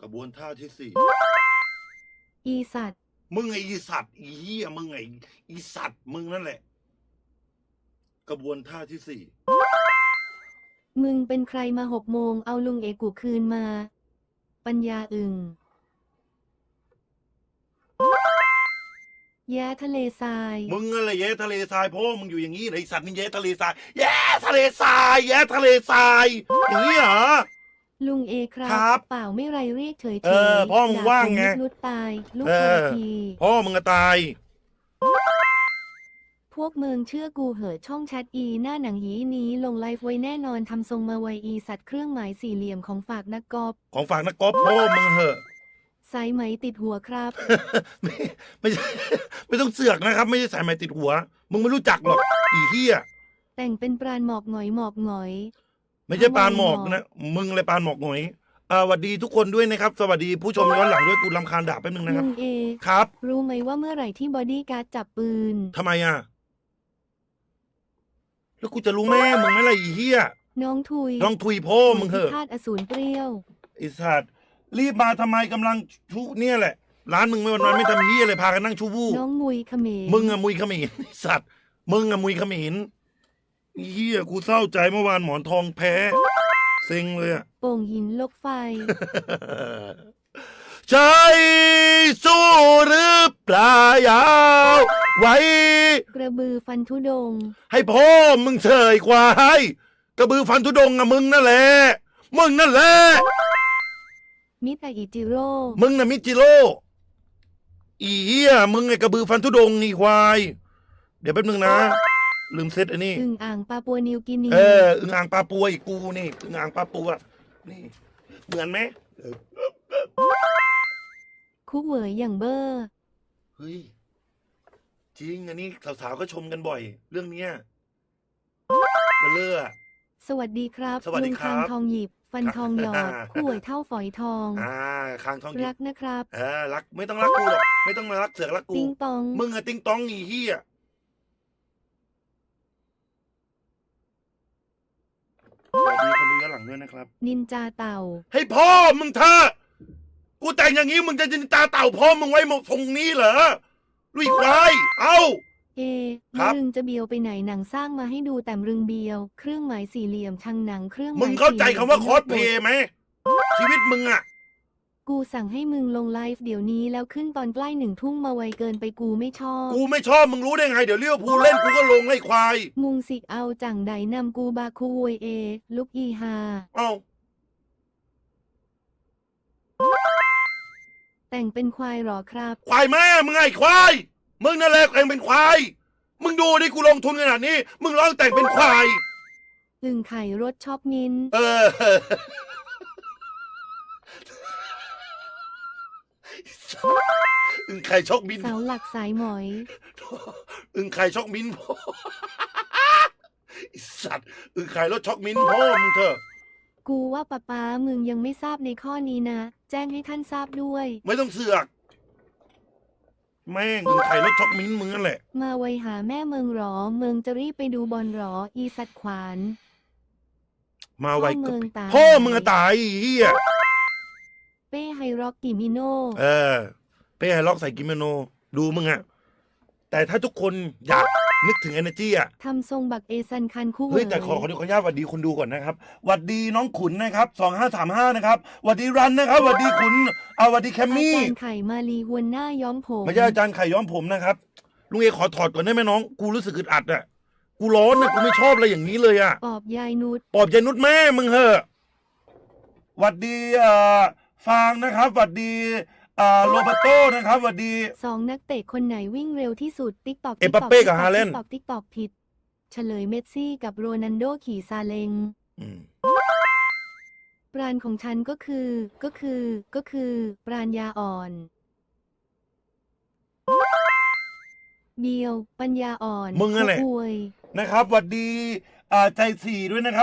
กระบวนท่าที่สี่อีสัตว์มึงไอ้อีสัตว์อีเหี้ยมึงไอ้อีสัตว์มึงนั่นแหละ กระบวนท่าที่สี่มึงเป็นใครมาหกโมงเอาลุงเอกูคืนมา ปัญญาอึงแย่ทะเลทราย มึงอะไรแย่ทะเลทรายพ่อมึงอยู่อย่างนี้เหรอไอสัตว์นี่แย่ทะเลทรายแย่ทะเลทรายแย่ทะเลทรายอย่างนี้เหรอ ลุงเอครับ ครับ เปล่าไม่ไรเรียกเฉยๆเออพ่อมึงด่ว่างไงผมนุดตาย ลูกเอคอนที พ่อมึงก็ตาย พวกเมืองเชื่อกูเหอะช่องแชทอีหน้าหนังหีนี้ลงไลฟ์ไว้แน่นอนทำทรงมาไวอีสัตว์เครื่องหมายสี่เหลี่ยมของฝากนักกอบของฝากนักกอล์ฟพ่อมึงเหอะสายไหมติดหัวครับ ไม่ไม่ใช่ไม่ต้องเสือกนะครับ ไม่ใช่สายไหมติดหัว มึงไม่รู้จักหรอกอีเหี้ยแต่งเป็นปราณหมอกหงอยหมอกหงอย ไม่ใช่ปานหมอกทำไมหรอนะมึงเลยปานหมอกหน่อยอ่าสวัสดีทุกคนด้วยนะครับ สวัสดีผู้ชมย้อนหลังด้วยกูรำคาญด่าแป๊บนึงนะคลุรับงเอครับ รู้ไหมว่าเมื่อไหร่ที่บอดี้การ์ดจับปืน ทำไมอะ แล้วกูจะรู้แม่มึงไหมล่ะอีเหี้ยน้องทุยลองทุยพ่อมึงเถอะพิฆาตอสูรเปรี้ยว ไอ้สัตว์รีบมาทำไมกำลังชุเนี่ยแหละ ร้านมึงไม่วันวันๆไม่ทำเหี้ยอะไรพากันนั่งชูวูบน้องมุยเขมรมึงอะมุยเขมินไอ้สัตว์ มึงอะมุยเขมินไอ้ เหี้ยกูเศร้าใจเมื่อวานหมอนทองแพ้เซ็งเลยอะ โป่งหินลกไฟ ใช่สู้หรือเปล่ายาวไว้ กระบือฟันทุดง ให้พ่อมึงเฉยควายกระบือฟันทุดงอะมึงนั่นแหละ มึงนั่นแหละ มิตรอิจิโร่ มึงน่ะมิจิโร่อีเหี้ยมึงไอ้กระบือฟันทุดงนี่ควาย เดี๋ยวแป๊บนึงนะ ลืมเซตอันนี้ อึ่งอ่างปาปัวนิวกินี เอออึงอ่างปลาปัวอีกกูนี่อึงอ่างปลาปัว นี่ เหมือนไหมคุกเหวยอย่างเบอร์ เฮ้ย จริง อันนี้สาวๆก็ชมกันบ่อย เรื่องเนี้ยเบลเลอร์อะ สวัสดีครับสวัสดีลุงครับ คางทองหยิบ ฟันทองหยอดอ่าคู่เหวยเท่าฝอยทอง อ่าคางทองหยิรับกนะครับ เออรัก ไม่ต้องรักกูหรอก ไม่ต้องมารักเสือกรักกู ติงตอง มึงอะติ้งต้องอีเหี้ย สวัสดีคนดูย้อนหลังด้วยนะครับ นินจาเต่า ให้พ่อมึงเถอะกูแต่งอย่างนี้มึงจะจินตาเต่าพ่อมึงไว้หมดทรงนี้เหรอลุยควายเอ้าเอครัมะบรึงจะเบียวไปไหนหนังสร้างมาให้ดูแต่มรึงเบียว เครื่องหมายสี่เหลี่ยมทางหนังเครื่องหมายมึงเข้าใจคำว่าสี่คหอลี่สเพลย์ไหมชีวิตมึงอะ กูสั่งให้มึงลงไลฟ์เดี๋ยวนี้แล้วขึ้นตอนใกล้หนึ่งทุ่มมาไวเกินไปกูไม่ชอบ กูไม่ชอบมึงรู้ได้ไง เดี๋ยวเลี้ยวภูลเล่นกูก็ลงให้ควายมุงสิเอาจังไดนำกูบาคูเวยเอ ลุกอีฮา เอ้าแต่งเป็นควายหรอครับ ควายแม่มึงไงควายมึงนั่นแหละแต่งเป็นควาย มึงดูดิกูลงทุนขนาดนี้ มึงร้องแต่งเป็นควายอึ่งไข่รสชอบมิน เออ อึงไข่ชกบินเสาหลักสายหมอย อึงไข่ชกมินพ่อไอ้สัตว์อึงไข่รถช็อกมินพ่อมึงเถอะกูว่าป้าป้ามึงยังไม่ทราบในข้อนี้นะ แจ้งให้ท่านทราบด้วย ไม่ต้องเสือก แม่งอึงไข่รถช็อกมินมึงนั่นแหละ มาไวหาแม่เมืองหรอ เมืองจะรีบไปดูบอลหรอ อีสัตว์ขวาน มาไวพ่อก็มึงตาย พ่อมึงอะตายไอ้เฮียเป้ไฮร็อกกิมิโนเออ เป้ไฮล็อกใส่กิโมโน ดูมึงอะแต่ถ้าทุกคนอยากนึกถึง energy อะ ทำทรงบักเอซันคันคู่เฮ้ยแต่ขอขอขออนุญาตสวัสดีคนดูก่อนนะครับสวัสดีน้องขุนนะครับสองห้าสามห้านะครับสวัสดีรันนะครับสวัสดีขุนเอาสวัสดีแคมอามี่จารย์ไข่มาลีหวนหน้าย้อมผมไม่ใช่อาจารย์ไข่ย้อมผมนะครับลุงเอขอถอดก่อนได้ไหมน้อง กูรู้สึกอึดอัดอะกูร้อนนะกูไม่ชอบอะไรอย่างนี้เลยอะปอบยายนุชปอบยายนุชแม่มึงเหอะหวัดดีเอ่อ ฟางนะครับหวัดดีเอ่อโรเบโตนะครับหวัดดี สองนักเตะคนไหนวิ่งเร็วที่สุดติ๊กตอกเอ็มบัปเป้กับฮาแลนด์ ติ๊กตอกติ๊กตอกผิด เฉลยเมสซี่กับโรนันโดขี่ซาเล้งอืมปราณของฉันก็คือ ก็คือ ก็คือ ปราณยาอ่อน เบียว ปัญญาอ่อนมึงนั่นแหละอวย นะครับหวัดดีอ่าใจสี่ด้วยนะครับ